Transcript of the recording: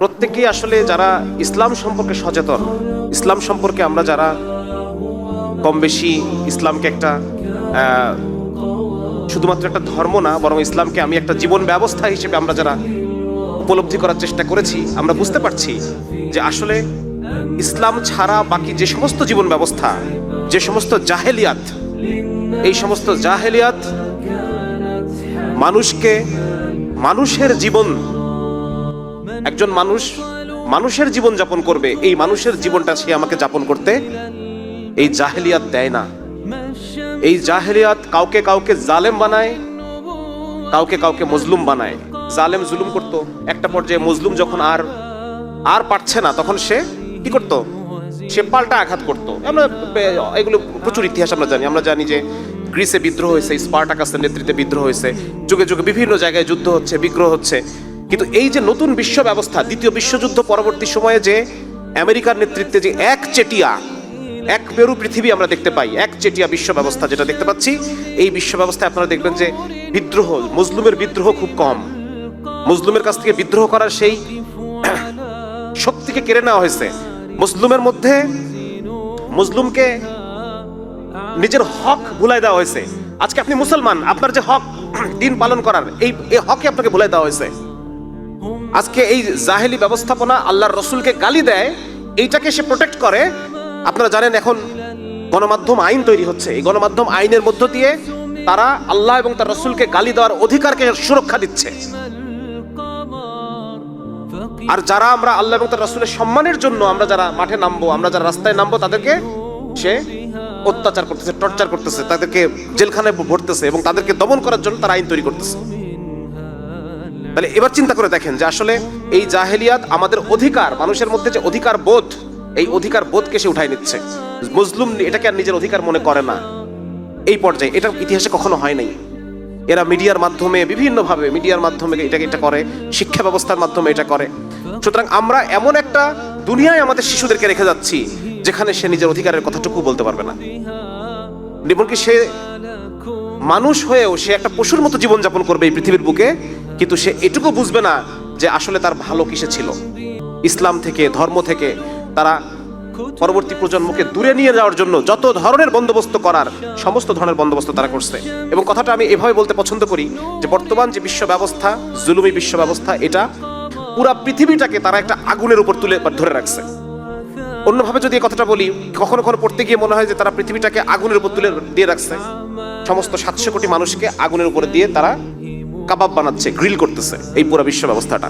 প্রত্যেকেই আসলে যারা ইসলাম সম্পর্কে সচেতন, ইসলাম সম্পর্কে আমরা যারা কম বেশি ইসলামকে একটা শুধুমাত্র একটা ধর্ম না, বরং ইসলামকে আমি একটা জীবন ব্যবস্থা হিসেবে আমরা যারা উপলব্ধি করার চেষ্টা করেছি, আমরা বুঝতে পারছি যে আসলে ইসলাম ছাড়া বাকি যে সমস্ত জীবন ব্যবস্থা, যে সমস্ত জাহেলিয়াত, এই সমস্ত জাহেলিয়াত মানুষকে, মানুষের জীবন একজন মানুষ মানুষের জীবন যাপন করবে, এই মানুষের জীবনটা সে আমাকে যাপন করতে এই জাহেলিয়াত দেয় না। এই জাহেলিয়াত কাউকে কাউকে জালেম বানায়, কাউকে কাউকে মজলুম বানায়। জালেম জুলুম করত। একটা পর্যায়ে মজলুম যখন আর আর পারছে না, তখন সে কি করত? সে পাল্টা আঘাত করত। আমরা এগুলো প্রচুর ইতিহাস আমরা জানি। আমরা জানি যে গ্রিসে বিদ্রোহ হয়েছে, স্পার্টাকাসের নেতৃত্বে বিদ্রোহ হয়েছে। যুগে যুগে বিভিন্ন জায়গায় যুদ্ধ হচ্ছে, বিগ্রহ হচ্ছে। কিন্তু এই যে নতুন বিশ্ব ব্যবস্থা, দ্বিতীয় বিশ্বযুদ্ধ পরবর্তী সময়ে যে আমেরিকার নেতৃত্বে যে এক চেটিয়া, এক মেরু পৃথিবী আমরা দেখতে পাই, এক চেটিয়া বিশ্ব ব্যবস্থা যেটা দেখতে পাচ্ছি, এই বিশ্ব ব্যবস্থায় আপনারা দেখবেন যে বিদ্রোহ, মুসলিমের বিদ্রোহ খুব কম। মুসলিমের কাছ থেকে বিদ্রোহ করার সেই শক্তিকে কেড়ে নেওয়া হয়েছে। মুসলিমের মধ্যে মুসলিমকে নিজের হক ভুলাই দেওয়া হয়েছে। আজকে আপনি মুসলমান, আপনার যে হক, দিন পালন করার, এই এই হকে আপনাকে ভুলাই দেওয়া হয়েছে। আজকে এই জাহেলি ব্যবস্থাপনা আল্লাহর রসুলকে গালি দেয়, এইটাকে সে প্রোটেক্ট করে। আপনারা জানেন এখন গণমাধ্যম আইন তৈরি হচ্ছে। এই গণমাধ্যম আইনের মধ্য দিয়ে তারা আল্লাহ এবং তার রসুলকে গালি দেওয়ার অধিকারকে সুরক্ষা দিচ্ছে। আর যারা আমরা আল্লাহ এবং তার রসুলের সম্মানের জন্য আমরা যারা মাঠে নামবো, আমরা যারা রাস্তায় নামবো, তাদেরকে সে অত্যাচার করতেছে টর্চার করতেছে, তাদেরকে জেলখানায় ভরতেছে এবং তাদেরকে দমন করার জন্য তারা আইন তৈরি করতেছে। তাহলে এবার চিন্তা করে দেখেন যে আসলে এই জাহেলিয়াত আমাদের অধিকার, মানুষের মধ্যে যে অধিকার বোধ, এই অধিকার বোধকে সে উঠাই নিচ্ছে। মুসলিম এটাকে আর নিজের অধিকার মনে করে না। এই পর্যায়ে এটা ইতিহাসে কখনো হয় নাই। এরা মিডিয়ার মাধ্যমে, বিভিন্নভাবে মিডিয়ার মাধ্যমে এটাকে এটা করে, শিক্ষা ব্যবস্থার মাধ্যমে এটা করে। সুতরাং আমরা এমন একটা দুনিয়ায় আমাদের শিশুদেরকে রেখে যাচ্ছি, যেখানে সে নিজের অধিকারের কথাটুকু বলতে পারবে না। এমনকি সে মানুষ হয়েও সে একটা পশুর মতো জীবনযাপন করবে এই পৃথিবীর বুকে কিন্তু সে এটুকু বুঝবে না যে আসলে তার ভালো কিসে ছিল। ইসলাম থেকে, ধর্ম থেকে তারা পরবর্তী প্রজন্মকে দূরে নিয়ে যাওয়ার জন্য যত ধরনের বন্দোবস্ত করার, সমস্ত ধরনের বন্দোবস্ত তারা করছে। এবং কথাটা আমি এভাবে বলতে পছন্দ করি যে বর্তমান যে বিশ্ব ব্যবস্থা জুলুমি বিশ্ব ব্যবস্থা এটা পুরা পৃথিবীটাকে তারা একটা আগুনের উপর তুলে ধরে রাখছে। অন্যভাবে যদি কথাটা বলি, কখনো কখনো পড়তে গিয়ে মনে হয় যে তারা পৃথিবীটাকে আগুনের উপর তুলে দিয়ে রাখছে। সমস্ত সাতশো কোটি মানুষকে আগুনের উপরে দিয়ে তারা কাবাব বানাচ্ছে গ্রিল করতেছে এই পুরো বিশ্ব ব্যবস্থাটা।